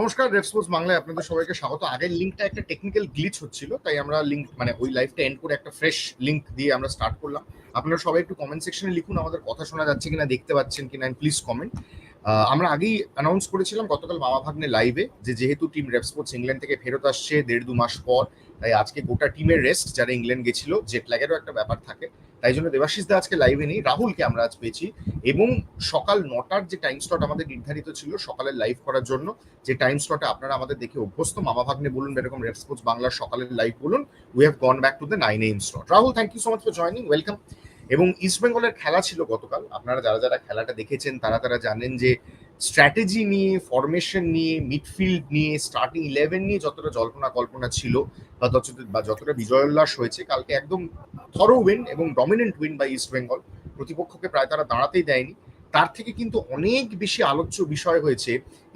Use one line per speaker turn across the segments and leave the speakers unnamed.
নমস্কার রেফসপোর্টস বাংলায় আপনাদের সবাইকে স্বাগত। আগের লিঙ্কটা একটা টেকনিক্যাল গ্লিচ হচ্ছিল, তাই আমরা লিঙ্ক মানে ওই লাইভটা এন্ড করে একটা ফ্রেশ লিঙ্ক দিয়ে আমরা স্টার্ট করলাম। আপনারা সবাই একটু কমেন্ট সেকশনে লিখুন, আমাদের কথা শোনা যাচ্ছে কিনা, দেখতে পাচ্ছেন কিনা প্লিজ কমেন্ট আমরা আগেই অ্যানাউন্স করেছিলাম গতকাল মামা ভাগ্নে লাইভে যে যেহেতু টিম রেফ স্পোর্টস ইংল্যান্ড থেকে ফেরত আসছে দেড় দু মাস পর, তাই আজকে গোটা টিমের রেস্ট যারা ইংল্যান্ড গেছিল জেট ল্যাগেরও একটা ব্যাপার থাকে। তাই জন্য দেবাশিস দা আজকে লাইভে নেই, রাহুলকে আমরা আজ পেয়েছি। এবং সকাল নটার যে টাইম স্লট আমাদের নির্ধারিত ছিল সকালের লাইভ করার জন্য, যে টাইম স্লটে আপনারা আমাদের দেখে অভ্যস্ত, মামা ভাগ্নে বলুন এরকম রেড স্পোর্টস বাংলার সকালের লাইভ বলুন we have gone back to the nine AM slot Rahul thank you so much for joining welcome এবং ইস্ট বেঙ্গলের খেলা ছিল গতকাল। আপনারা যারা যারা খেলাটা দেখেছেন, তারা তারা জানেন যে স্ট্র্যাটেজি নিয়ে ফরমেশন নিয়ে মিডফিল্ড নিয়ে স্টার্টিং ইলেভেন নিয়ে যতটা জল্পনা কল্পনা ছিল বা যতটা বা যতটা বিজয়োল্লাস হয়েছে, কালকে একদম থরো উইন এবং dominant win by East Bengal প্রতিপক্ষকে প্রায় তারা দাঁড়াতেই দেয়নি। তার থেকে কিন্তু অনেক বেশি আলোচ্য বিষয় হয়েছে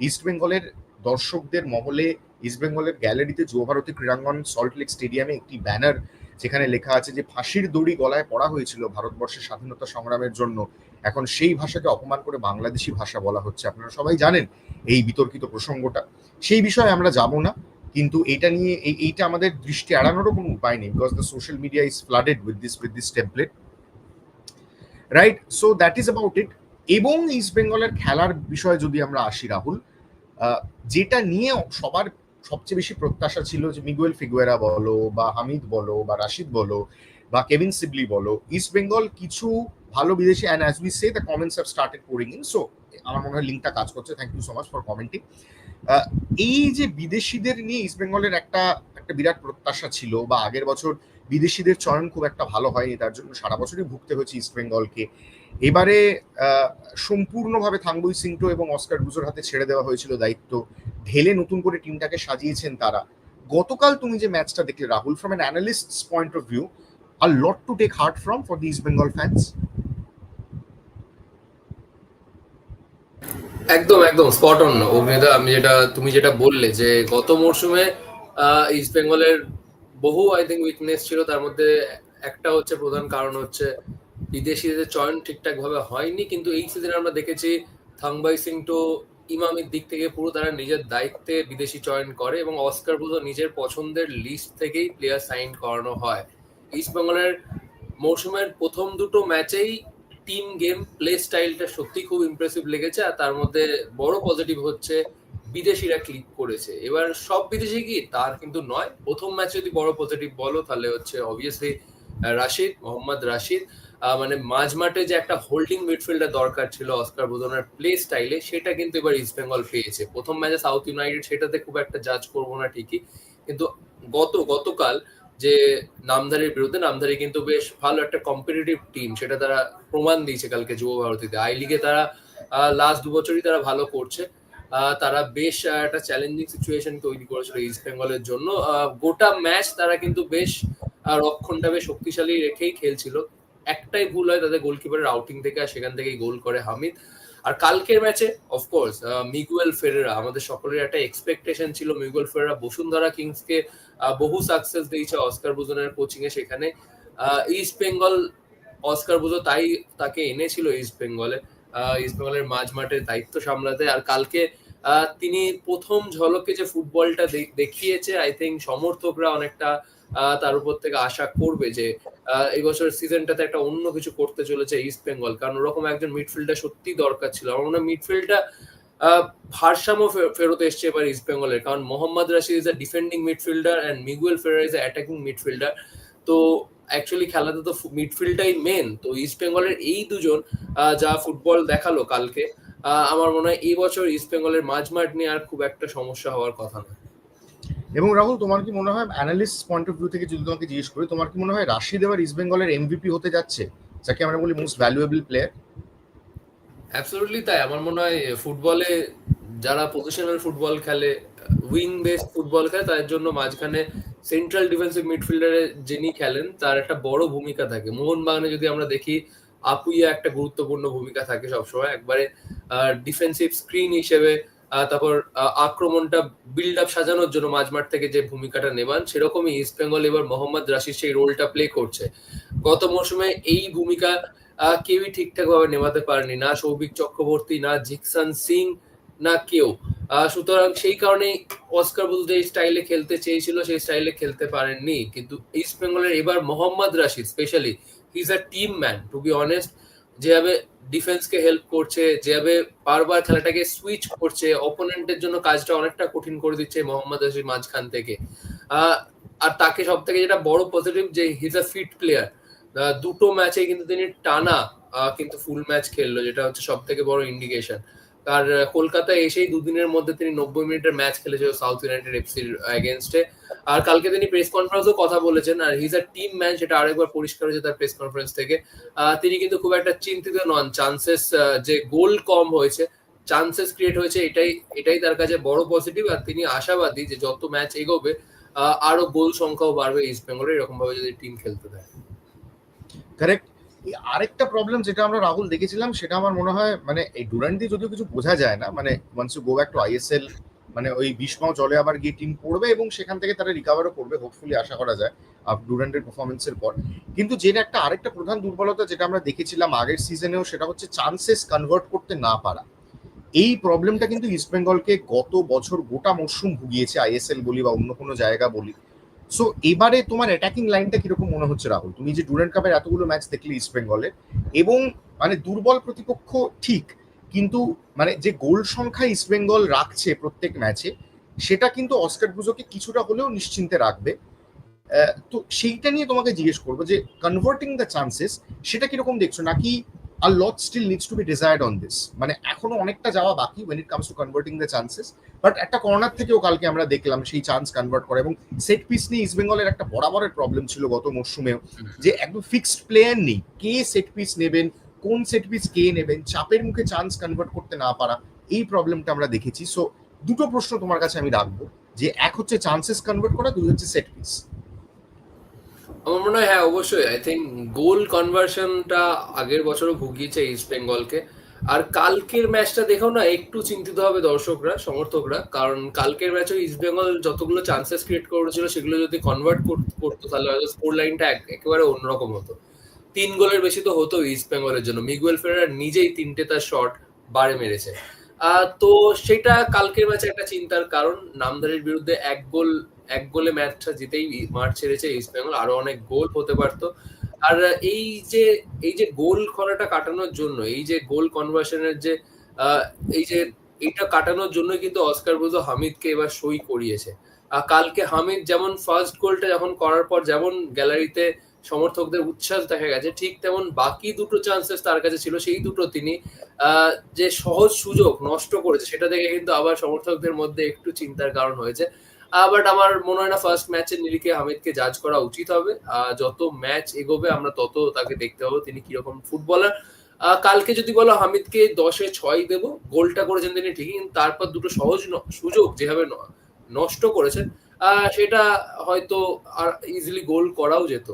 ইস্ট বেঙ্গলের দর্শকদের মহলে। ইস্ট বেঙ্গলের গ্যালারিতে যুব ভারতী ক্রীড়াঙ্গন সল্ট লেক স্টেডিয়ামে একটি ব্যানার যেখানে লেখা আছে যে ফাঁসির দড়ি গলায় পড়া হয়েছিল ভারতবর্ষের স্বাধীনতা সংগ্রামের জন্য। এখন সেই ভাষাকে অপমান করে বাংলাদেশি ভাষা বলা হচ্ছে। আপনারা সবাই জানেন এই বিতর্কিত প্রসঙ্গটা। সেই বিষয়ে আমরা যাব না, কিন্তু এটা নিয়ে এই, এইটা আমাদের দৃষ্টি এড়ানোরও কোনো উপায় নেই because the social media is flooded with this with this template right so that is about it এবং ইস্ট বেঙ্গলের খেলার বিষয়ে যদি আমরা আসি, রাহুল যেটা নিয়ে সবার সবচেয়ে বেশি প্রত্যাশা ছিল যে মিগুয়েল ফিগুয়েরা বলো বা হামিদ বলো বা রাশিদ বলো বা কেভিন সিবলি বলো, ইস্ট বেঙ্গল কিছু ভালো বিদেশি and as we say the comments have started pouring in so আমার মনে হয় লিঙ্কটা কাজ করছে। Thank you so much for commenting এই যে বিদেশিদের নিয়ে ইস্ট বেঙ্গলের একটা একটা বিরাট প্রত্যাশা ছিল বা আগের বছর বিদেশিদের চয়ন খুব একটা ভালো হয়নি, তার জন্য সারা বছরই ভুগতে হয়েছে ইস্ট বেঙ্গলকে। এবারে সম্পূর্ণভাবে থাঙ্গুই সিংটো এবং অস্কার ডুজোর হাতে ছেড়ে দেওয়া হয়েছিল দায়িত্ব। ঢেলে নতুন করে টিমটাকে সাজিয়েছেন তারা। গতকাল তুমি যে ম্যাচটা দেখলে, Rahul from an analyst point of view a lot to take heart from for the East Bengal fans
একদম একদম স্পট অন অগ্নিদা আমি যেটা, তুমি যেটা বললে যে গত মরশুমে ইস্ট বেঙ্গলের বহু আই থিঙ্ক উইকনেস ছিল। তার মধ্যে একটা হচ্ছে প্রধান কারণ হচ্ছে বিদেশিদের চয়ন ঠিকঠাক ভাবে হয়নি, কিন্তু এই সিজনে আমরা দেখেছি থাংবাই সিং তো ইমামের দিক থেকে পুরো তারা নিজের দায়িত্বে বিদেশি চয়ন করে এবং অস্কার পুজো নিজের পছন্দের লিস্ট থেকেই প্লেয়ার সাইন করানো হয়। ইস্ট বেঙ্গলের মৌসুমের প্রথম দুটো ম্যাচেই টিম গেম প্লে স্টাইলটা সত্যি খুব ইমপ্রেসিভ লেগেছে আর তার মধ্যে বড় পজিটিভ হচ্ছে বিদেশিরা ক্লিক করেছে। এবার সব বিদেশি কি? তার কিন্তু নয়। প্রথম ম্যাচে যদি বড় পজিটিভ বলো তাহলে হচ্ছে অবভিয়াসলি রাশিদ, মোহাম্মদ রাশিদ। মানে মাঝ মাঠে যে একটা হোল্ডিং মিডফিল্ডার দরকার ছিল অস্কার বোধনের প্লে স্টাইলে সেটা কিন্তু এবার ইস্ট বেঙ্গল পেয়েছে। প্রথম ম্যাচে সাউথ ইউনাইটেড সেটাতে খুব একটা জাজ করব না ঠিকই। কিন্তু গত, গতকাল যে নামধারীর বিরুদ্ধে, নামধারী কিন্তু বেশ ভালো একটা কম্পিটিটিভ টিম সেটা তারা প্রমাণ দিয়েছে কালকে যুব ভারতীতে। আই লিগে তারা লাস্ট দু বছরই তারা ভালো করছে। তারা বেশ একটা চ্যালেঞ্জিং সিচুয়েশন তৈরি করেছিল ইস্ট বেঙ্গলের জন্য। গোটা ম্যাচ তারা কিন্তু বেশ রক্ষণটা বেশ শক্তিশালী রেখেই খেলছিল। একটাই ভুল হয় তাদের গোলকিপারের আউটিং থেকে আর সেখান থেকেই গোল করে হামিদ। আর কালকের ম্যাচে অফকোর্স মিগুয়েল ফেরেরা, আমাদের সকলের একটা এক্সপেকটেশন ছিল মিগুয়েল ফেরেরা বসুন্ধরা কিংসকে বহু সাকসেস দিয়েছে অস্কার বুজনের কোচিং এ সেখানে ইস্ট বেঙ্গল অস্কার বুজো তাই তাকে এনেছিল ইস্ট বেঙ্গলে ইস্ট বেঙ্গলের মাঝ মাঠের দায়িত্ব সামলাতে। আর কালকে তিনি প্রথম ঝলকে যে ফুটবলটা দেখিয়েছে আই থিঙ্ক সমর্থকরা অনেকটা তার উপর থেকে আশা করবে যে এই বছরের সিজনটাতে একটা অন্য কিছু করতে চলেছে ইস্ট বেঙ্গল কারণ ওরকম একজন মিডফিল্ডার সত্যি দরকার ছিল। আমার মনে হয় মিডফিল্ডটা ভারসাম্য ফেরত এসছে এবার ইস্ট বেঙ্গলের কারণ Mohammad Rashid is a defending midfielder and Miguel Ferrer is attacking midfielder তো অ্যাকচুয়ালি খেলাতে তো মিডফিল্ডটাই মেন তো ইস্ট বেঙ্গলের এই দুজন যা ফুটবল দেখাল কালকে আমার মনে হয় এই বছর ইস্ট বেঙ্গলের মাঝমাঠ নিয়ে আর খুব একটা সমস্যা হওয়ার কথা না।
এবং রাহুল, তোমার কি মনে হয় অ্যানালিস্ট পয়েন্ট অফ ভিউ থেকে যদি তোমাকে জিজ্ঞেস করি, তোমার কি মনে হয় রাশিদ এবার ইস্ট বেঙ্গলের এমভিপি হতে যাচ্ছে, যাকে আমরা বলি মোস্ট ভ্যালুয়েবল প্লেয়ার
অ্যাবসলিউটলি তাই। আমার মনে হয় ফুটবলে যারা পজিশনাল ফুটবল খেলে উইং বেস ফুটবল খেলে, তাদের জন্য মাঝখানে সেন্ট্রাল ডিফেন্সিভ মিডফিল্ডারে যিনি খেলেন, তার একটা বড় ভূমিকা থাকে। মোহনবাগানে যদি আমরা দেখি, আপুইয়া একটা গুরুত্বপূর্ণ ভূমিকা থাকে সবসময়। একবারে ডিফেন্সিভ স্ক্রিন হিসেবে তারপর আক্রমণটা বিল্ড আপ সাজানোর জন্য মাঝমাঠ থেকে যে ভূমিকাটা নেবান, সেরকমই ইস্ট বেঙ্গল এবার মোহাম্মদ রাশিদ সেই রোলটা প্লে করছে। গত মৌসুমে এই ভূমিকা কেউই ঠিকঠাক ভাবে নেভাতে পারেনি। না সৌভিক চক্রবর্তী, না জিকসান সিং, না কেউ। সুতরাং সেই কারণেই অস্কার বুল যে স্টাইলে খেলতে চেয়েছিল, সেই স্টাইলে খেলতে পারেননি। কিন্তু ইস্ট বেঙ্গলের এবার Mohammad Rashid specially he is a team man to be honest যেভাবে ডিফেন্সকে হেল্প করছে, যেভাবে বারবার খেলাটাকে সুইচ করছে অপোনেন্টের জন্য কাজটা অনেকটা কঠিন করে দিচ্ছে মোহাম্মদ আসির মাঝখান থেকে। আর তাকে সব থেকে যেটা বড় পজিটিভ যে হিজ আ ফিট প্লেয়ার দুটো ম্যাচে কিন্তু তিনি টানা কিন্তু ফুল ম্যাচ খেললো, যেটা হচ্ছে সব থেকে বড় ইন্ডিকেশন আর কলকাতায় এসেই দুদিনের মধ্যে তিনি নব্বই মিনিটের ম্যাচ খেলেছিল সাউথ ইউনাইটেড এফসির এগেনস্টে আর কালকে তিনি প্রেস কনফারেন্সও কথা বলেছেন, আর হিজ আ টিম ম্যাচ সেটা আরেকবার পরিষ্কার হয়েছে তার প্রেস কনফারেন্স থেকে। তিনি কিন্তু খুব একটা চিন্তিত নন চান্সেস যে গোল কম হয়েছে চান্সেস ক্রিয়েট হয়েছে, এটাই এটাই তার কাছে বড় পজিটিভ আর তিনি আশাবাদী যে যত ম্যাচ এগোবে আরও গোল সংখ্যাও বাড়বে ইস্ট বেঙ্গলের এরকম ভাবে যদি টিম খেলতে দেয়।
কারেক্ট আরেকটা প্রবলেম যেটা আমরা রাহুল দেখেছিলাম, সেটা আমার মনে হয় মানে এই ডুরান্ট দিয়ে যদিও কিছু বোঝা যায় না মানে once you go back to ISL মানে ওই বিষ্মাও জলে আবার গিয়ে টিম পড়বে এবং সেখান থেকে তারা রিকাভারও করবে হোপফুলি আশা করা যায় ডুরান্টের পারফরমেন্সের পর। কিন্তু যেটা একটা আরেকটা প্রধান দুর্বলতা যেটা আমরা দেখেছিলাম আগের সিজনেও সেটা হচ্ছে চান্সেস কনভার্ট করতে না পারা। এই প্রবলেমটা কিন্তু ইস্টবেঙ্গলকে গত বছর গোটা মরশুম ভুগিয়েছে আইএসএল বলি বা অন্য কোনো জায়গা বলি। সো এবারে তোমার অ্যাটাকিং লাইনটা কীরকম মনে হচ্ছে, রাহুল? তুমি যে ডুরেন্ট কাপের এতগুলো ম্যাচ দেখলে ইস্ট বেঙ্গলের এবং মানে দুর্বল প্রতিপক্ষ ঠিক, কিন্তু মানে যে গোল সংখ্যা ইস্ট বেঙ্গল রাখছে প্রত্যেক ম্যাচে সেটা কিন্তু অস্কার ব্রুজোকে কিছুটা হলেও নিশ্চিন্তে রাখবে। তো সেইটা নিয়ে তোমাকে জিজ্ঞেস করব যে কনভার্টিং দ্য চান্সেস সেটা কীরকম দেখছ? নাকি a lot still needs to be desired on this মানে এখনও অনেকটা যাওয়া বাকি when it comes to converting the chances but একটা কর্নার থেকেও কালকে আমরা দেখলাম সেই চান্স কনভার্ট করে এবং সেট পিস নিয়ে ইস্ট বেঙ্গলের একটা বরাবরের প্রবলেম ছিল গত মরশুমেও যে একদম ফিক্সড প্লেয়ার নেই। কে সেট পিস নেবেন, কোন সেট পিস কে নেবেন, চাপের মুখে চান্স কনভার্ট করতে না পারা, এই প্রবলেমটা আমরা দেখেছি। সো দুটো প্রশ্ন তোমার কাছে আমি রাখব, যে এক হচ্ছে চান্সেস কনভার্ট করা, দুই হচ্ছে সেট পিস
আমার মনে হয় হ্যাঁ অবশ্যই। আই থিঙ্ক গোল কনভার্সনটা আগের বছরও ভুগিয়েছে ইস্ট বেঙ্গলকে আর কালকের ম্যাচটা দেখেও না, একটু চিন্তিত হবে দর্শকরা, সমর্থকরা। কারণ কালকের ম্যাচে ইস্ট বেঙ্গল যতগুলো চান্সেস ক্রিয়েট করেছিল, সেগুলো যদি কনভার্ট করতো, তাহলে হয়তো স্কোর লাইনটা একেবারে অন্যরকম হতো। তিন গোলের বেশি তো হতো ইস্ট বেঙ্গলের জন্য। মিগুয়েল ফেরার নিজেই তিনটে তার শট বারে মেরেছে। তো সেটা কালকের ম্যাচে একটা চিন্তার কারণ। নামধারীর বিরুদ্ধে এক গোল এক গোলে ম্যাচটা জিতেই মাঠ ছেড়েছে ইস্ট বেঙ্গল আরও অনেক গোল হতে পারতো। আর এই যে এই যে গোল খরাটা কাটানোর জন্য, এই যে গোল কনভার্সনের যে এই যে এটা কাটানোর জন্য কিন্তু অস্কার ব্রুজো হামিদকে এবার সই করিয়েছে। আর কালকে হামিদ যেমন ফার্স্ট গোলটা যখন করার পর যেমন গ্যালারিতে সমর্থকদের উচ্ছ্বাস দেখা গেছে, ঠিক তেমন বাকি দুটো চান্সেস তার কাছে ছিল, সেই দুটো তিনি যে সহজ সুযোগ নষ্ট করেছে, সেটা দেখে কিন্তু আবার সমর্থকদের মধ্যে একটু চিন্তার কারণ হয়েছে। বাট আমার মনে হয় না ফার্স্ট ম্যাচের নিরিখে হামিদকে জাজ করা উচিত হবে। যত ম্যাচ এগোবে আমরা তত তাকে দেখতে পাবো তিনি কীরকম ফুটবলার কালকে যদি বলো হামিদকে দশে ছয় দেবো গোলটা করেছেন তিনি ঠিকই কিন্তু তারপর দুটো সহজ সুযোগ যেভাবে নষ্ট করেছেন সেটা হয়তো আর ইজিলি গোল করাও যেত।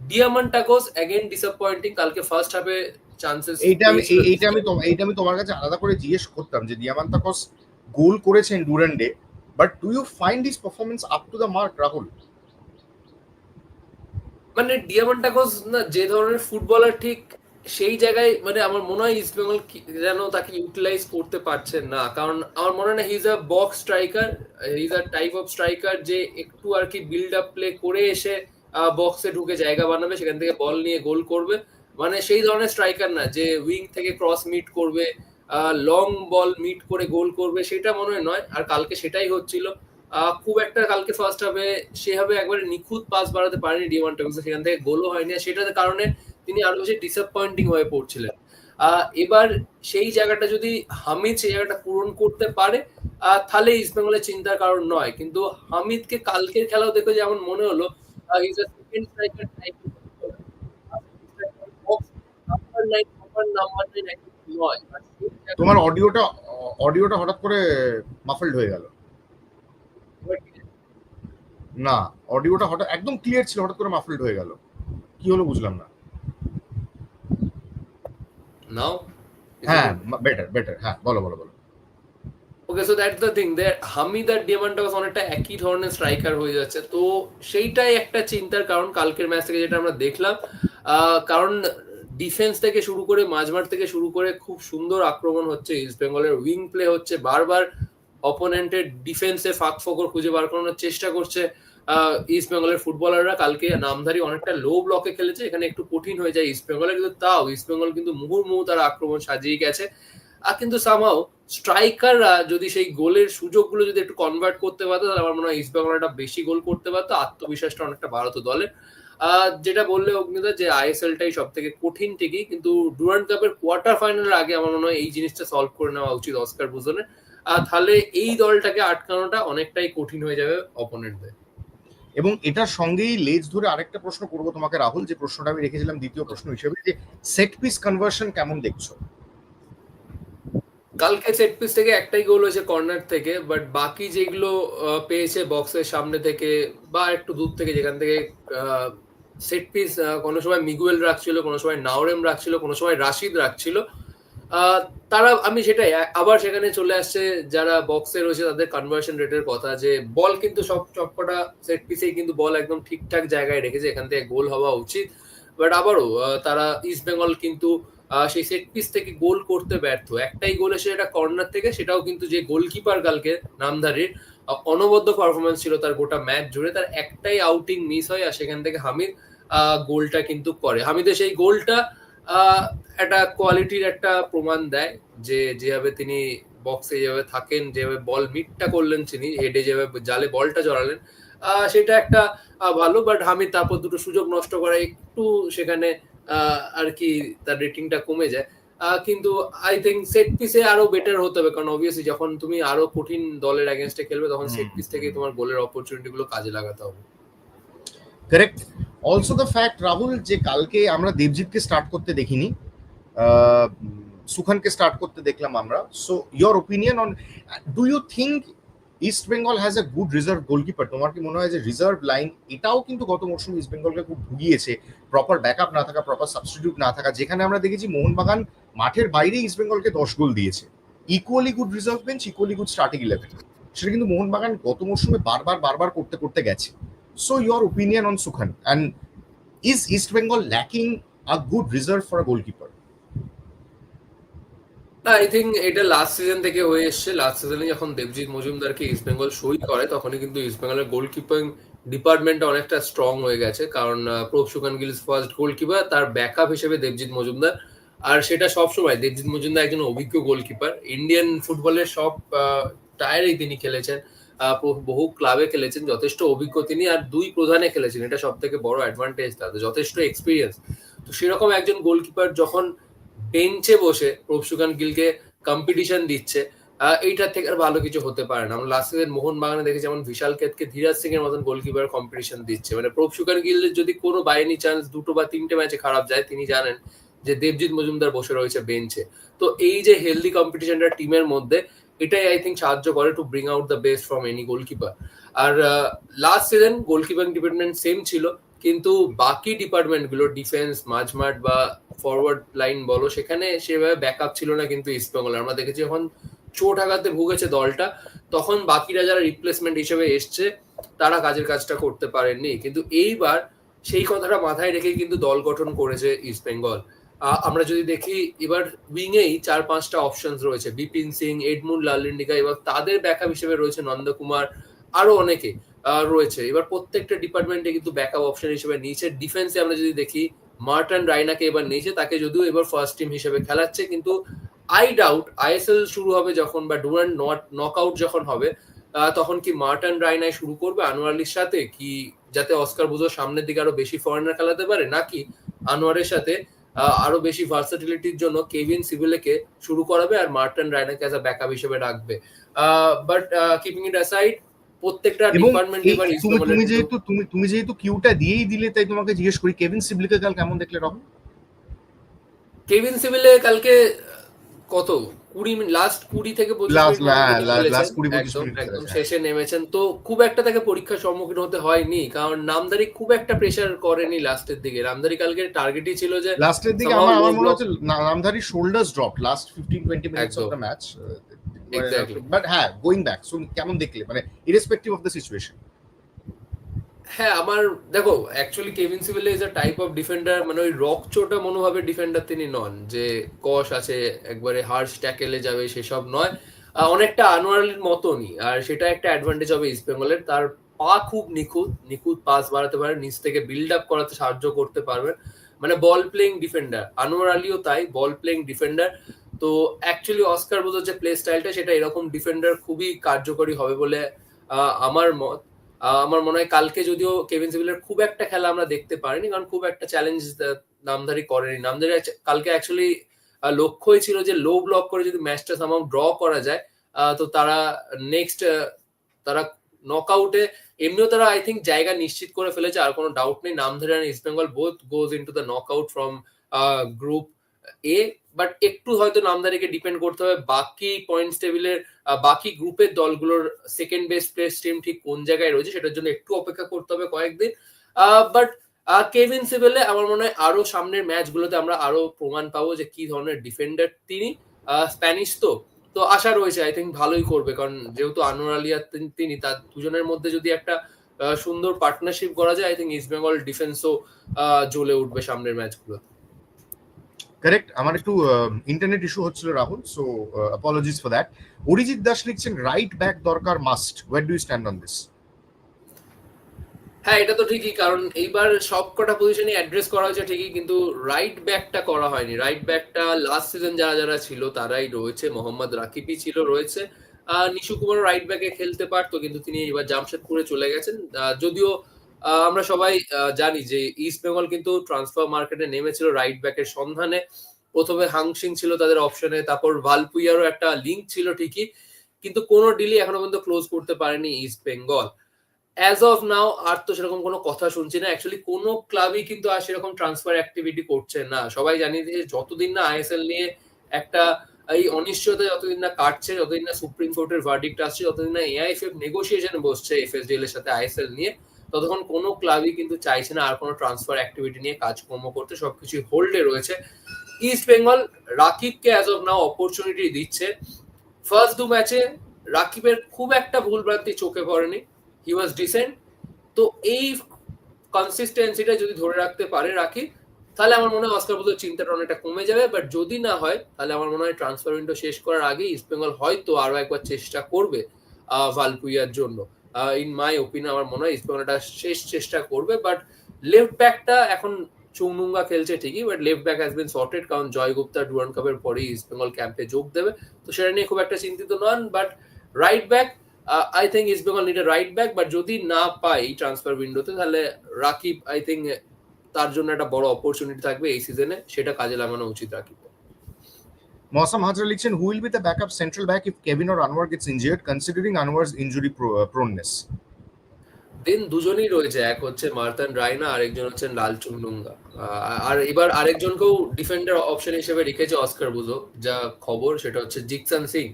ডিয়ামান্টাকোস অ্যাগেন ডিসঅ্যাপয়েন্টিং কালকে ফার্স্ট হাফে চান্সেস
এইটা আমি এইটা আমি এইটা আমি তোমার কাছে আলাদা করে জিজ্ঞেস করতাম যে দিয়ামান্তাকস গোল করেছেন ডুরান্ডে but do you find this performance up to the mark Rahul
মানে ডিয়ামান্টাকোস না, যে ধরনের ফুটবলার ঠিক সেই জায়গায় মানে আমার মনে হয় ইস্ট বেঙ্গল যেন তাকে ইউটিলাইজ করতে পারছে না। কারণ আমার মনে হয় he's a box striker he's a type of striker যে একটু আর কি বিল্ড আপ প্লে করে এসে বক্সে ঢুকে জায়গা বানাবে, সেখান থেকে বল নিয়ে গোল করবে। মানে সেই ধরনের স্ট্রাইকার না, যে উইং থেকে ক্রস মিট করবে লং বল মিট করে গোল করবে, সেটা মনে হয় নয়, আর কালকে সেটাই হচ্ছিল। খুব একটা কালকে ফার্স্ট হাফে সেভাবে একবারে নিখুঁত পাস বাড়াতে পারেনি ডিমান্টাকোস সেখান থেকে গোলও হয়নি সেটার কারণে তিনি আরও বেশি ডিসঅ্যাপয়েন্টিং হয়ে পড়ছিলেন। এবার সেই জায়গাটা যদি হামিদ সেই জায়গাটা পূরণ করতে পারে তাহলে ইস্ট বেঙ্গলের চিন্তার কারণ নয়। কিন্তু হামিদকে কালকের খেলাও দেখে যেমন মনে হলো নাম্বার নাইন জায়গাটা-
তোমার অডিওটা অডিওটা হঠাৎ করে মাফলড হয়ে গেল। না অডিওটা হঠাৎ একদম ক্লিয়ার ছিল হঠাৎ করে মাফলড হয়ে গেল। কি হলো বুঝলাম না।
নাও
হ্যাঁ বেটার বেটার হ্যাঁ বলো বলো বলো।
Okay so that's the thing that Hamid R Diamantakos অনেকটা একই ধরনের স্ট্রাইকার হয়ে যাচ্ছে। তো সেইটাই একটা চিন্তার কারণ কালকের ম্যাচ থেকে যেটা আমরা দেখলাম। আহ, কারণ ডিফেন্স থেকে শুরু করে মাঝমাঠ থেকে শুরু করে খুব সুন্দর আক্রমণ হচ্ছে ইস্ট বেঙ্গলের উইং প্লে হচ্ছে বারবার। অপোনেন্টের ডিফেন্সে ফাঁক ফোকর খুঁজে বার করানোর চেষ্টা করছে ইস্ট বেঙ্গলের ফুটবলাররা কালকে নামধারী অনেকটা লো ব্লকে খেলেছে, এখানে একটু কঠিন হয়ে যায় ইস্ট বেঙ্গলের কিন্তু তাও ইস্ট বেঙ্গল কিন্তু মুহুর্মুহু তারা আক্রমণ সাজিয়ে গেছে। আর কিন্তু সামাও স্ট্রাইকাররা যদি সেই গোলের সুযোগগুলো যদি একটু কনভার্ট করতে পারতো, তাহলে আমার মনে হয় ইস্ট বেঙ্গল একটা বেশি গোল করতে পারতো। আত্মবিশ্বাসটা অনেকটা বাড়াতো দলের যেটা বললে অগ্নিদা যে আইএসএলটাই সব থেকে কঠিন ঠিকই কিন্তু ডুরান্ড কাপের কোয়ার্টার ফাইনালের আগে আমার মনে হয় এই জিনিসটা সলভ করে নেওয়া উচিত অস্কার বুজনের আর তাহলে এই দলটাকে আটকানোটা অনেকটাই কঠিন হয়ে যাবে অপোনেন্টদের
এবং এটার সঙ্গেই লেজ ধরে আরেকটা প্রশ্ন করব তোমাকে রাহুল যে প্রশ্নটা আমি রেখেছিলাম দ্বিতীয় প্রশ্ন হিসেবে যে সেট পিস কনভার্সন কেমন দেখছ?
কালকে সেট পিস থেকে একটাই গোল হয়েছে কর্নার থেকে বাট বাকি যেগুলো পেয়েছে বক্সের সামনে থেকে বা একটু দূর থেকে যেখান থেকে সেট পিস কোনো সময় মিগুয়েল রাখছিল, কোনো সময় নাওরেম রাখছিল, কোনো সময় রাশিদ রাখছিল। তারা, আমি সেটাই আবার সেখানে চলে আসছে যারা বক্সে রয়েছে, তাদের কনভার্সন রেটের কথা যে বল কিন্তু সব সবকটা সেট পিসেই কিন্তু বল একদম ঠিকঠাক জায়গায় রেখেছে, এখান থেকে গোল হওয়া উচিত। বাট আবারও তারা ইস্ট বেঙ্গল কিন্তু সেই সেট পিস থেকে গোল করতে ব্যর্থ। একটাই গোল এসে এটা কর্নার থেকে, সেটাও কিন্তু যে গোলকিপার কালকে, নামধারীর অনবদ্য পারফরমেন্স ছিল তার গোটা ম্যাচ জুড়ে, তার একটাই আউটিং মিস হয়, আর সেখান থেকে হামিদ গোলটা কিন্তু করে। হামিদের সেই গোলটা একটা কোয়ালিটির একটা প্রমাণ দেয় যে যেভাবে তিনি বক্সে যেভাবে থাকেন যেভাবে বল মিটটা করলেন তিনি হেডে যেভাবে জালে বলটা জড়ালেন সেটা একটা ভালো বাট হামিদ তারপর দুটো সুযোগ নষ্ট করা একটু সেখানে আহ, আর কি তার রেটিংটা কমে যায়। আহ, কিন্তু আই থিঙ্ক সেট পিসে আরও বেটার হতে হবে কারণ অবভিয়াসলি যখন তুমি আরও কঠিন দলের এগেনস্টে খেলবে তখন সেট পিস থেকে তোমার গোলের অপরচুনিটি গুলো কাজে লাগাতে হবে।
Correct also the fact Rahul যে কালকে আমরা দেবজিৎকে স্টার্ট করতে দেখিনি সুখানকে স্টার্ট করতে দেখলাম আমরা। So your opinion on do you think East Bengal has a good reserve goalkeeper তোমার কি মনে হয় যে রিজার্ভ লাইন এটাও কিন্তু গত মরশুম ইস্ট বেঙ্গলকে খুব ভুগিয়েছে। প্রপার ব্যাকআপ না থাকা প্রপার সাবস্টিটিউট না থাকা। যেখানে আমরা দেখেছি মোহনবাগান মাঠের বাইরে ইস্ট বেঙ্গলকে দশ গোল দিয়েছে। Equally good reserve bench equally good starting eleven সেটা কিন্তু মোহনবাগান গত মরশুমে বারবার বারবার করতে করতে গেছে। So, your opinion on Sukhan and is East Bengal lacking a good reserve for a goalkeeper?
I think এটা লাস্ট সিজন থেকে হয়ে এসছে। লাস্ট সিজনে যখন দেবজিৎ মজুমদারকে ইস্ট বেঙ্গল সই করে তখনই কিন্তু ইস্ট বেঙ্গলের গোলকিপিং ডিপার্টমেন্টটা অনেকটা স্ট্রং হয়ে গেছে। কারণ প্রভ সুকান গিলস ফার্স্ট গোলকিপার তার ব্যাকআপ হিসেবে দেবজিৎ মজুমদার। আর সেটা সবসময় দেবজিৎ মজুমদার একজন অভিজ্ঞ গোলকিপার ইন্ডিয়ান ফুটবলের সব টায়ারেই তিনি খেলেছেন। বহু- ক্লাবে খেলেছেন, যথেষ্ট অভিজ্ঞ তিনি আর দুই প্রধানে খেলেছেন। এটা সব থেকে বড় অ্যাডভান্টেজ তাদের, যথেষ্ট এক্সপিরিয়েন্স তো সেরকম একজন গোলকিপার যখন বেঞ্চে বসে প্রভসুকান গিলকে কম্পিটিশন দিচ্ছে এইটার থেকে আর ভালো কিছু হতে পারে না। আমরা লাস্ট সিজন মোহন বাগানে দেখেছি যেমন বিশাল কেতকে ধীরাজ সিং এর মতন গোলকিপার কম্পিটিশন দিচ্ছে। মানে প্রভসুকান গিলের যদি কোনো বাইনি চান্স দুটো বা তিনটে ম্যাচে খারাপ যায়, তিনি জানেন যে দেবজিৎ মজুমদার বসে রয়েছে বেঞ্চে তো এই যে হেলদি কম্পিটিশনটা টিমের মধ্যে এটাই আই থিঙ্ক সাহায্য করে to bring out the best from any goalkeeper R last season গোলকিপিং ডিপার্টমেন্ট সেম ছিল, কিন্তু বাকি ডিপার্টমেন্টগুলো ডিফেন্স মাঝমাঠ বা ফরওয়ার্ড লাইন বলো, সেখানে সেভাবে ব্যাকআপ ছিল না কিন্তু ইস্ট বেঙ্গল আমরা দেখেছি যখন চোট আঘাতে ভুগেছে দলটা, তখন বাকিরা যারা রিপ্লেসমেন্ট হিসেবে এসছে, তারা কাজের কাজটা করতে পারেননি। কিন্তু এইবার সেই কথাটা মাথায় রেখে কিন্তু দল গঠন করেছে ইস্ট বেঙ্গল আমরা যদি দেখি, এবার উইংয়েই চার পাঁচটা অপশন রয়েছে। বিপিন সিং এডমুন্ড লালিন্ডিকা এবার তাদের ব্যাকআপ হিসেবে রয়েছে নন্দকুমার, আরও অনেকে রয়েছে। এবার প্রত্যেকটা ডিপার্টমেন্টে কিন্তু ব্যাকআপ অপশন হিসেবে নিয়েছে। ডিফেন্সে আমরা যদি দেখি, মার্টান রাইনাকে এবার নিয়েছে, তাকে যদিও এবার ফার্স্ট টিম হিসেবে খেলাচ্ছে, কিন্তু আই ডাউট আইএসএল শুরু হবে যখন বা ডুরান্ড নক আউট যখন হবে তখন কি মার্টান রাইনাই শুরু করবে আনোয়ার আলীর সাথে? কি যাতে অস্কার বুঝো সামনের দিকে আরও বেশি ফরেনার খেলাতে পারে? নাকি আনোয়ারের সাথে আরও বেশি ভার্সাটিলিটির জন্য কেভিন সিভিলেকে শুরু করাবে আর মার্টান রাইনাকে অ্যাজ আ ব্যাকআপ হিসেবে রাখবে। বাট কিপিং ইট অ্যাসাইড প্রত্যেকটা ডিপার্টমেন্ট এবার
তুমি তুমি যেহেতু তুমি তুমি যেহেতু কিউটা দিয়েই দিলে তাই তোমাকে জিজ্ঞেস করি কেভিন সিবলিকে কাল কেমন দেখলে রকম?
কেভিন সিভিলে কালকে কত? কুড়ি লাস্ট কুড়ি থেকে মিনিট
হ্যাঁ,
একদম
মিনিট খেলেছেন,
শেষে নেমেছেন। তো খুব একটা তাকে পরীক্ষার সম্মুখীন হতে হয়নি কারণ নামদারি খুব একটা প্রেসার করেনি লাস্টের দিকে। নামদারি কালকে টার্গেটই ছিল যে
লাস্টের দিকে আমার আমার মনে হচ্ছে না- shoulders drop last fifteen twenty minutes of the match. But হ্যাঁ গোয়িং ব্যাক সো কেমন দেখলে? মানে ইরেসপেক্টিভ অফ দ্য সিচুয়েশন
হ্যাঁ আমার, দেখো actually Kevin Sibille is a type of defender মানে ওই রক চোটা মনোভাবের ডিফেন্ডার তিনি নন, যে কস আছে, একবারে হার্শ ট্যাকেলে যাবে, সেসব নয়। অনেকটা আনোয়ারের মতনই, আর সেটা একটা অ্যাডভান্টেজ হবে ইস্ট বেঙ্গলের তার পা খুব নিখুঁত নিখুঁত পাস বাড়াতে পারে, নিচ থেকে বিল্ড আপ করাতে সাহায্য করতে পারবেন মানে বল প্লেইং ডিফেন্ডার আনোয়ার আলীও তাই বল প্লেইং ডিফেন্ডার তো অ্যাকচুয়ালি অস্কার বোধের যে প্লে স্টাইলটা সেটা এরকম ডিফেন্ডার খুবই কার্যকরী হবে বলে আমার মত। আমার মনে হয় কালকে যদিও কেভিন সিভিলের খুব একটা খেলা আমরা দেখতে পারিনি, কারণ খুব একটা চ্যালেঞ্জ নামধারী করেনি। নামধারী actu- কালকে অ্যাকচুয়ালি লক্ষ্যই ছিল যে লো ব্লক করে যদি ম্যাচটা সামাও ড্র করা যায় তো তারা নেক্সট তারা নক আউটে এমনিও তারা আই থিঙ্ক জায়গা নিশ্চিত করে ফেলেছে, আর কোনো ডাউট নেই। নামধারী আর East Bengal both goes in to the knockout from group A but একটু হয়তো নামদারিকে ডিপেন্ড করতে হবে, বাকি পয়েন্টস টেবিলের বাকি গ্রুপের দলগুলোর সেকেন্ড বেস্ট প্লেস টিম ঠিক কোন জায়গায় রয়েছে সেটার জন্য একটু অপেক্ষা করতে হবে কয়েকদিন। বাট কেভিন সিভেলে আমার মনে হয় আরও সামনের ম্যাচগুলোতে আমরা আরও প্রমাণ পাবো যে কি ধরনের ডিফেন্ডার তিনি স্প্যানিশ তো। তো আশা রয়েছে আই থিঙ্ক ভালোই করবে, কারণ যেহেতু আনোয়ার আলিয়া তিনি তার দুজনের মধ্যে যদি একটা সুন্দর পার্টনারশিপ করা যায় আই থিঙ্ক ইস্ট বেঙ্গল ডিফেন্সও জ্বলে উঠবে সামনের ম্যাচগুলো
কারেক্ট আমার একটু ইন্টারনেট ইস্যু হচ্ছিল Rahul so apologies for that Arijit Das লিখছেন রাইট ব্যাক দরকার must war do stand on this
হ্যাঁ এটা তো ঠিকই, কারণ এইবার সব কটা অ্যাড্রেস করা হয়েছে ঠিকই, কিন্তু রাইট ব্যাকটা করা হয়নি। রাইট ব্যাকটা লাস্ট সিজন যারা যারা ছিল, তারাই রয়েছে, মোহাম্মদ রাকিবি ছিল, রয়েছে। নিশু কুমার রাইট ব্যাকে খেলতে পারতো, কিন্তু তিনি এবার জামশেদপুরে চলে গেছেন। যদিও আমরা সবাই জানি যে ইস্ট বেঙ্গল কিন্তু ট্রান্সফার মার্কেটে নেমেছিল রাইট ব্যাকের সন্ধানে। প্রথমে হাংসিং ছিল তাদের অপশনে তারপর ভালপুইয়ারও একটা লিঙ্ক ছিল ঠিকই, কিন্তু কোনো ডিলই এখনও পর্যন্ত ক্লোজ করতে পারেনি East Bengal as of now আর তো সেরকম কোনো কথা শুনছি না। অ্যাকচুয়ালি কোনো ক্লাবই কিন্তু আর সেরকম ট্রান্সফার অ্যাক্টিভিটি করছে না। সবাই জানি যে যতদিন না আইএসএল নিয়ে একটা, এই অনিশ্চয়তা যতদিন না কাটছে, যতদিন না সুপ্রিম কোর্টের ভার্ডিক্ট আসছে, যতদিন না এআইএফএফ নেগোসিয়েশন বসছে এফএসডিএল এর সাথে আইএসএল নিয়ে ততক্ষণ কোনো ক্লাবই কিন্তু চাইছে না আর কোনো ট্রান্সফার অ্যাক্টিভিটি নিয়ে কাজকর্ম করতে, সবকিছু হোল্ডে রয়েছে। ইস্ট বেঙ্গল রাকিবকে অ্যাজ অফ নাও অপরচুনিটি দিচ্ছে। ফার্স্ট দু ম্যাচে রাকিবের খুব একটা ভুলভ্রান্তি চোখে পড়েনি। হি ওয়াজ ডিসেন্ট তো এই কনসিস্টেন্সিটা যদি ধরে রাখতে পারে রাখি তাহলে আমার মনে হয় অস্কার বোধ চিন্তাটা অনেকটা কমে যাবে। বাট যদি না হয়, তাহলে আমার মনে হয় ট্রান্সফার উইন্ডো শেষ করার আগে ইস্ট বেঙ্গল হয়তো আরও একবার চেষ্টা করবে ভালপুইয়ার জন্য। ইন মাই ওপিনিয়ন আমার মনে হয় ইস্ট বেঙ্গল একটা শেষ চেষ্টা করবে বাট লেফট ব্যাকটা এখন চৌনুঙ্গা খেলছে ঠিকই but left back has been sorted কারণ জয় গুপ্তা ডুরান কাপের পরেই ইস্ট বেঙ্গল ক্যাম্পে যোগ দেবে। তো সেটা নিয়ে খুব একটা চিন্তিত নন but right back I think East Bengal need right back but যদি না পাই ট্রান্সফার উইন্ডোতে তাহলে রাকিব আই থিঙ্ক তার জন্য একটা বড় অপরচুনিটি থাকবে এই সিজনে সেটা কাজে লাগানো উচিত রাকিব
মৌসাম হাজরা লিখছেন who will be the backup central back if Kevin or Anwar gets injured considering Anwar's injury proneness
then দুজনই রয়েছে, এক হচ্ছে মার্তান রায়না, আরেকজন হচ্ছেন লাল চুংডুঙ্গা আর এবার আরেকজনকেও ডিফেন্ডার অপশন হিসেবে রেখেছে অস্কার বুজো। যা খবর, সেটা হচ্ছে জিকসান সিং।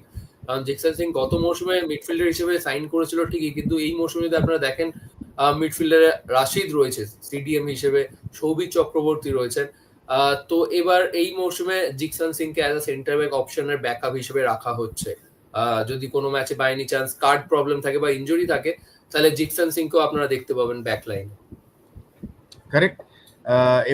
কারণ জিকসান সিং গত মৌসুমে মিডফিল্ডার হিসেবে সাইন করেছিল ঠিকই, কিন্তু এই মৌসুমে যদি আপনারা দেখেন মিডফিল্ডারে রাশিদ রয়েছে সিডিএম হিসেবে, সৌভিক চক্রবর্তী রয়েছেন। তো এবার এই মৌসুমে জিকসান সিংকে অ্যাজ সেন্টার ব্যাক অপশনের ব্যাকআপ হিসেবে রাখা হচ্ছে। যদি কোনো ম্যাচে by any chance card problem থাকে বা ইনজুরি থাকে, তাহলে জিকসান সিংকেও আপনারা দেখতে পাবেন ব্যাক লাইনে
কারেক্ট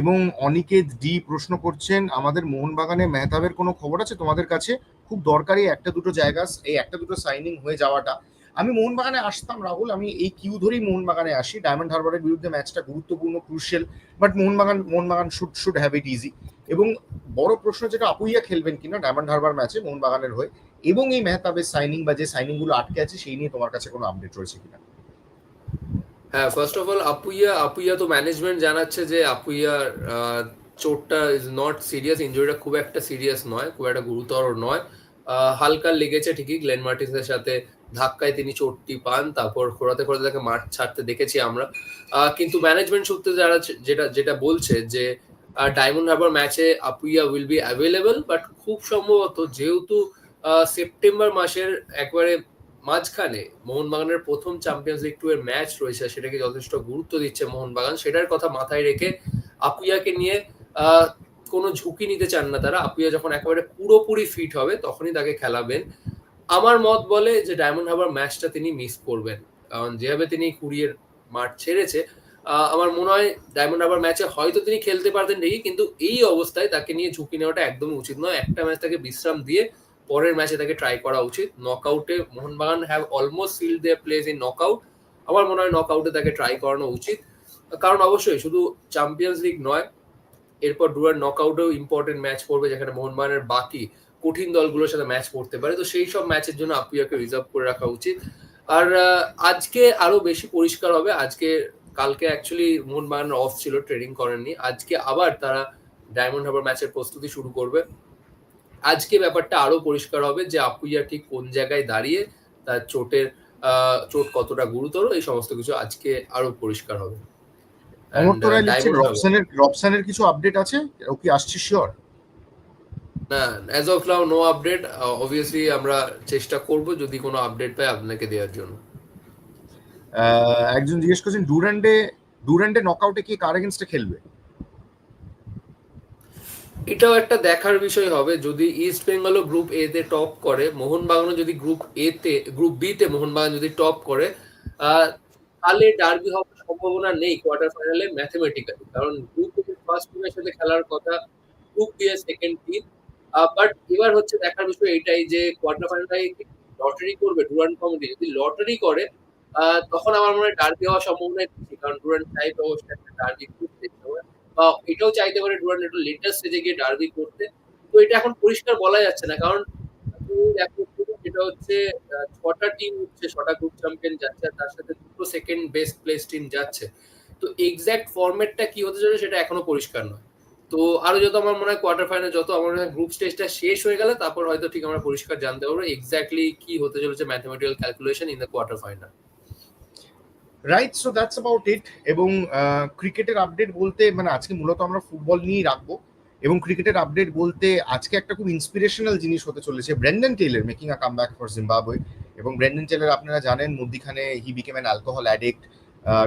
এবং অনিকেত ডি প্রশ্ন করছেন, আমাদের মোহনবাগানে মেহতাবের কোনো খবর আছে? তোমাদের কাছে খুব দরকারি একটা দুটো জায়গা, এই একটা দুটো সাইনিং হয়ে যাওয়াটা। আমি মোহনবাগানে আসতাম, রাহুল। আমি এই কিউ ধরেই মোহনবাগানে আসি। ডায়মন্ড হারবারের বিরুদ্ধে ম্যাচটা গুরুত্বপূর্ণ crucial but Mohun Bagan Mohun Bagan should should have it easy এবং বড় প্রশ্ন যেটা, আপুইয়া খেলবেন কিনা ডায়মন্ড হারবার ম্যাচে মোহনবাগানের হয়ে? এবং এই মেহতাবের সাইনিং বা যে সাইনিংগুলো আটকে আছে, সেই নিয়ে তোমার কাছে কোনো আপডেট রয়েছে কিনা?
হ্যাঁ first of all Apuia Apuia তো ম্যানেজমেন্ট জানাচ্ছে যে আপুইয়ার চোটটা ইজ নট সিরিয়াস ইনজুরিটা খুব একটা সিরিয়াস নয়, খুব একটা গুরুতর নয়। হালকা লেগেছে ঠিকই গ্লেন মার্টিন্সের সাথে ধাক্কায় তিনি চোটটি পান, তারপর খোরাতে খোরাতে তাকে মাঠ ছাড়তে দেখেছি আমরা। কিন্তু ম্যানেজমেন্ট সূত্রে যারা যেটা যেটা বলছে যে ডায়মন্ড হারবার ম্যাচে Apuia will be available but খুব সম্ভবত যেহেতু সেপ্টেম্বর মাসের একবারে মাঝখানে মোহনবাগানের প্রথম চ্যাম্পিয়ন্স লিগ টু এর ম্যাচ রয়েছে, সেটাকে যথেষ্ট গুরুত্ব দিচ্ছে মোহনবাগান, সেটার কথা মাথায় রেখে আপুইয়াকে নিয়ে কোনো ঝুঁকি নিতে চান না তারা। আপুইয়া যখন একেবারে পুরোপুরি ফিট হবে, তখনই তাকে খেলাবেন। আমার মত বলে যে ডায়মন্ড হারবার ম্যাচটা তিনি মিস করবেন। কারণ যেভাবে তিনি কুড়িয়ের মাঠ ছেড়েছে আমার মনে হয় ডায়মন্ড হাবার ম্যাচে হয়তো তিনি খেলতে পারতেন ঠিকই, কিন্তু এই অবস্থায় তাকে নিয়ে ঝুঁকি নেওয়াটা একদমই উচিত নয়। একটা ম্যাচ তাকে বিশ্রাম দিয়ে পরের ম্যাচে তাকে ট্রাই করা উচিত। নকআউটে Mohun Bagan have almost seal their place in knockout আমার মনে হয় নকআউটে তাকে ট্রাই করানো উচিত। কারণ অবশ্যই শুধু চ্যাম্পিয়ন্স লিগ নয়, এরপর ডুরার নকআউটেও ইম্পর্টেন্ট ম্যাচ পড়বে যেখানে মোহনবাগানের বাকি কঠিন দলগুলোর সাথে ম্যাচ পড়তে পারে। তো সেই সব ম্যাচের জন্য আপুয়াকে রিজার্ভ করে রাখা উচিত। আর আজকে আরও বেশি পরিষ্কার হবে। আজকে কালকে অ্যাকচুয়ালি মোহনবাগানের অফ ছিল ট্রেনিং করেননি। আজকে আবার তারা ডায়মন্ড হারবার ম্যাচের প্রস্তুতি শুরু করবে। আজকে ব্যাপারটা আরও পরিষ্কার হবে যে আপুইয়া ঠিক কোন জায়গায় দাঁড়িয়ে তার চোটের চোট কতটা গুরুতর এই সমস্ত কিছু আজকে আরও পরিষ্কার হবে।
রায়
uh,
রবসানের রবসানের কিছু আপডেট আছে? ও কি আসছে শিওর
না as of now no update obviously আমরা চেষ্টা করব যদি কোনো আপডেট পাই আপনাকে দেওয়ার জন্য।
একজন জিজ্ঞেস করছেন ডুরান্ডে ডুরান্ডে নকআউটে কি কার এগেনস্টে খেলবে?
এটাও একটা দেখার বিষয় হবে যদি ইস্ট বেঙ্গলও গ্রুপ এ তে টপ করে মোহনবাগানও যদি গ্রুপ এ তে গ্রুপ বি তে মোহনবাগান যদি টপ করে তাহলে ডার্বি হওয়ার সম্ভাবনা নেই কোয়ার্টার ফাইনালে ম্যাথমেটিক্যালি কারণ গ্রুপ ফার্স্ট টিমের সাথে খেলার কথা গ্রুপ বি এর সেকেন্ড টিম বাট এবার হচ্ছে দেখার বিষয় এটাই যে কোয়ার্টার ফাইনালে লটারি করবে ডুরান্ট কমিটি যদি লটারি করে তখন আমার মনে হয় ডার্বি হওয়ার সম্ভাবনা বেশি, কারণ ডুরান্ট চাইবে অবশ্যই একটা ডার্বি করতে বা এটাও চাইতে পারে ডুরান্ট একটু লেটেস্ট স্টেজে গিয়ে ডার্বি করতে। তো এটা এখন পরিষ্কার বলা যাচ্ছে না, কারণ যেটা হচ্ছে ছটা টিম হচ্ছে, ছটা গ্রুপ চ্যাম্পিয়ন যাচ্ছে, আর তার সাথে দুটো সেকেন্ড বেস্ট প্লেস টিম যাচ্ছে। তো এক্স্যাক্ট ফরম্যাটটা কি হতে চলে সেটা এখনও পরিষ্কার নয়। তো আরও যত আমার মনে হয় কোয়ার্টার ফাইনাল যত আমার মনে হয় গ্রুপ স্টেজটা শেষ হয়ে গেলে তারপর হয়তো ঠিক আমরা পরিষ্কার জানতে পারব এক্স্যাক্টলি কি হতে চলেছে mathematical calculation in the quarter final
right so that's about it এবং ক্রিকেটের আপডেট বলতে মানে আজকে মূলত আমরা ফুটবল নিয়েই রাখব। এবং ক্রিকেটের আপডেট বলতে আজকে একটা খুব ইন্সপিরেশনাল জিনিস হতে চলেছে Brendon Taylor making a comeback for Zimbabwe এবং ব্র্যান্ডন টেইলার আপনারা জানেন, মধ্যিখানে he became an alcohol addict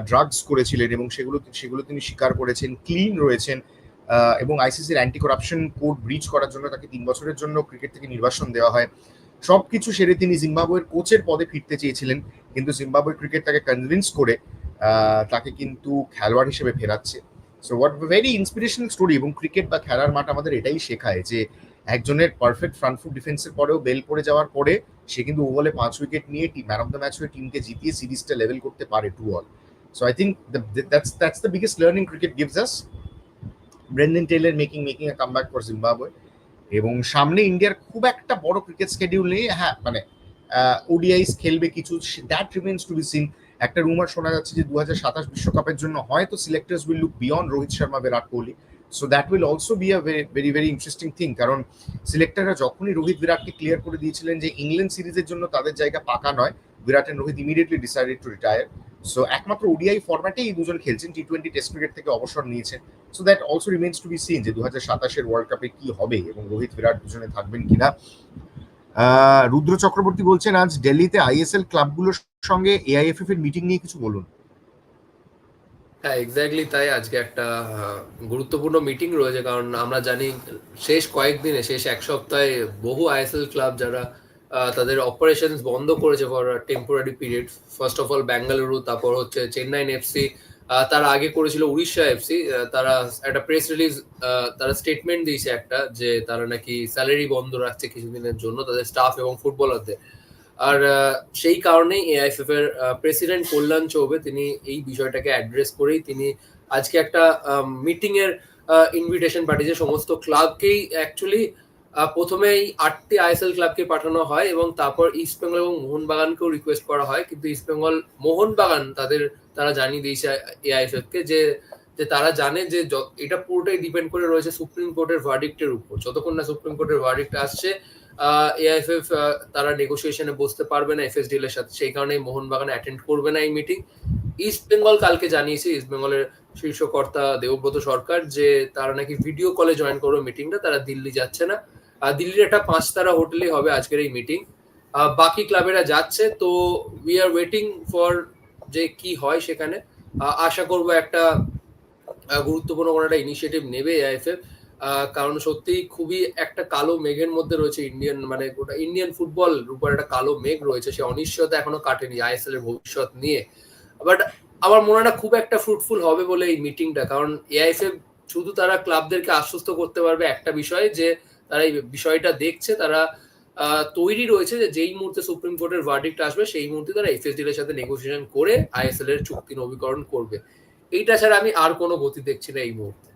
drugs করেছিলেন এবং সেগুলো সেগুলো তিনি স্বীকার করেছেন ক্লিন রয়েছেন। এবং আইসিসির অ্যান্টি করাপশন কোড ব্রিচ করার জন্য তাকে তিন বছরের জন্য ক্রিকেট থেকে নির্বাসন দেওয়া হয়। সবকিছু সেরে তিনি জিম্বাবুয়ের কোচের পদে ফিরতে চেয়েছিলেন, কিন্তু জিম্বাবুয়ে ক্রিকেট তাকে কনভিন্স করে তাকে কিন্তু খেলোয়াড় হিসেবে ফেরাচ্ছে। So what very inspirational story এবং ক্রিকেট বা খেলার মাঠ আমাদের এটাই শেখায় যে একজনের পারফেক্ট ফ্রন্ট ফুট ডিফেন্সের পরেও বেল পড়ে যাওয়ার পরে সে কিন্তু ওভালে পাঁচ উইকেট নিয়ে team man of the match হয়ে টিমকে জিতিয়ে সিরিজটা লেভেল করতে পারে two all so I think that's that's the biggest learning cricket gives us Brendon Taylor making making a comeback for Zimbabwe এবং সামনে ইন্ডিয়ার খুব একটা বড় ক্রিকেট স্কেডিউল নেই। হ্যাঁ মানে ওডিআইস খেলবে কিছু that remains to be seen একটা রুমার শোনা যাচ্ছে যে দু হাজার সাতাশ বিশ্বকাপের জন্য হয়তো selectors will look beyond Rohit Sharma Virat Kohli so that will also be a very very interesting thing কারণ সিলেক্টাররা যখনই রোহিত বিরাটকে ক্লিয়ার করে দিয়েছিলেন যে ইংল্যান্ড সিরিজের জন্য তাদের জায়গা পাকা নয় Virat and Rohit immediately decided to retire so একমাত্র ওডিআই ফরম্যাটে এই দুজন খেলছেন টি টোয়েন্টি টেস্ট ক্রিকেট থেকে অবসর নিয়েছেন। So that also remains to be seen যে দু হাজার সাতাশের ওয়ার্ল্ড কাপে কি হবে এবং রোহিত বিরাট দুজনে থাকবেন কিনা। রুদ্র চক্রবর্তী বলছেন, আজ দিল্লিতে আইএসএল ক্লাবগুলোর সঙ্গে এআইএফএফ এর মিটিং নিয়ে কিছু বলুন।
হ্যাঁ এক্স্যাক্টলি তাই আজকে একটা গুরুত্বপূর্ণ মিটিং রয়েছে। কারণ আমরা জানি, শেষ কয়েকদিনে, শেষ এক সপ্তাহে বহু আইএসএল ক্লাব যারা তাদের অপারেশন বন্ধ করেছে for temporary period first of all Bengaluru তারপর হচ্ছে চেন্নাইন এফসি তার আগে করেছিল উড়িষ্যা এফসি তারা একটা প্রেস রিলিজ তারা স্টেটমেন্ট দিয়েছে একটা যে তারা নাকি স্যালারি বন্ধ রাখছে কিছুদিনের জন্য তাদের স্টাফ এবং ফুটবলারদের আর সেই কারণেই এআইএফএফ এর প্রেসিডেন্ট কল্যাণ চৌবে তিনি এই বিষয়টাকে অ্যাড্রেস করেই তিনি আজকে একটা মিটিং এর ইনভিটেশন পাঠিয়েছে। সমস্ত ক্লাবকেই অ্যাকচুয়ালি প্রথমে এই আটটি আইএসএল ক্লাবকে পাঠানো হয় এবং তারপর ইস্ট বেঙ্গল এবং মোহনবাগানকেও রিকোয়েস্ট করা হয়। কিন্তু ইস্ট বেঙ্গল মোহনবাগান তাদের, তারা জানিয়ে দিয়েছে এআইএফএফ কে যে যে তারা জানে যে এটা পুরোটাই ডিপেন্ড করে রয়েছে সুপ্রিম কোর্টের ভার্ডিক্টের উপর। যতক্ষণ না সুপ্রিম কোর্টের ভার্ডিক্ট আসছে এআইএফএফ তারা নেগোসিয়েশনে বসতে পারবে না এফএসডিএল এর সাথে। সেই কারণে মোহনবাগান অ্যাটেন্ড করবে না এই মিটিং ইস্ট বেঙ্গল কালকে জানিয়েছে ইস্ট বেঙ্গলের শীর্ষ কর্তা দেবব্রত সরকার যে তারা নাকি ভিডিও কলে জয়েন করবে মিটিংটা তারা দিল্লি যাচ্ছে না। দিল্লির একটা পাঁচতারা হোটেলে হবে আজকের এই মিটিং বাকি ক্লাবেরা যাচ্ছে, তো উই আর ওয়েটিং ফর যে কি হয় সেখানে। আশা করব একটা গুরুত্বপূর্ণ কোনো একটা ইনিশিয়েটিভ নেবে এআইএফএফ কারণ সত্যি খুবই একটা কালো মেঘের মধ্যে রয়েছে ইন্ডিয়ান মানে গোটা ইন্ডিয়ান ফুটবল উপর একটা কালো মেঘ রয়েছে, সে অনিশ্চয়তা এখনও কাটেনি আইএসএল এর ভবিষ্যৎ নিয়ে। বাট আমার মনে হয় খুব একটা ফ্রুটফুল হবে বলে এই মিটিংটা কারণ এআইএফএফ শুধু তারা ক্লাবদেরকে আশ্বস্ত করতে পারবে একটা বিষয় যে তারা এই বিষয়টা দেখছে তারা তৈরি রয়েছে যে যেই মুহূর্তে সুপ্রিম কোর্টের ভার্ডিক্ট আসবে সেই মুহূর্তে তারা এফএসডিএল এর সাথে নেগোসিয়েশন করে আইএসএল এর চুক্তি নবীকরণ করবে। এইটা ছাড়া আমি আর কোনো গতি দেখছি না এই মুহূর্তে।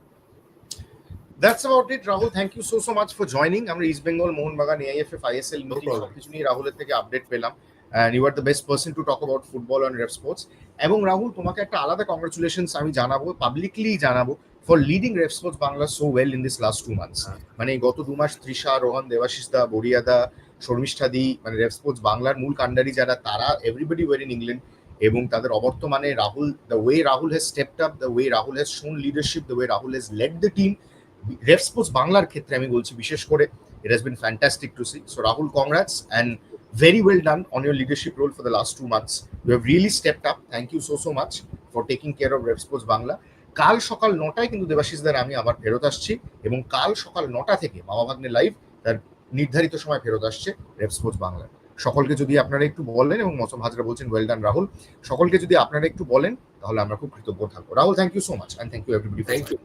That's about it Rahul thank you so so much for joining আমরা East Bengal Mohun Bagan AIFF ISL meeting. সবকিছু নিয়ে রাহুলের থেকে আপডেট পেলাম। And you are the best person to talk about football and Rev Sports এবং রাহুল তোমাকে একটা আলাদা কংগ্রেচুলেশনস আমি জানাব পাবলিকলি জানাব। For leading Rev Sports Bangla so well in this last two months. মানে গত দু মাস তৃষা রোহন দেবাশিস দা বড়িয়া দা শর্মিষ্ঠা দি মানে রেপ স্পোর্টস বাংলার মূল কাণ্ডারি যারা তারা এভরিবডি ওয়ার ইন ইংল্যান্ড এবং তাদের অবর্তমানে Rahul the way Rahul has stepped up the way Rahul has shown leadership the way Rahul has led the team Rev Sports বাংলার ক্ষেত্রে আমি বলছি বিশেষ করে it has been fantastic to see so Rahul congrats and very well done on your leadership role for the last two months. You have really stepped up. Thank you so so much for taking care of Rev Sports Bangla. কাল সকাল নটায় কিন্তু দেবাশিসদের আমি আবার ফেরত আসছি এবং কাল সকাল নটা থেকে মামা ভাগ্নে লাইভ তার নির্ধারিত সময় ফেরত আসছে স্পোর্টস বাংলা সকলকে যদি আপনারা একটু বলেন এবং মৌসুম হাজরা বলছেন ওয়েল ডান রাহুল সকলকে যদি আপনারা একটু বলেন তাহলে আমরা খুব কৃতজ্ঞ থাকব। Rahul thank you so much and thank you everybody
thank you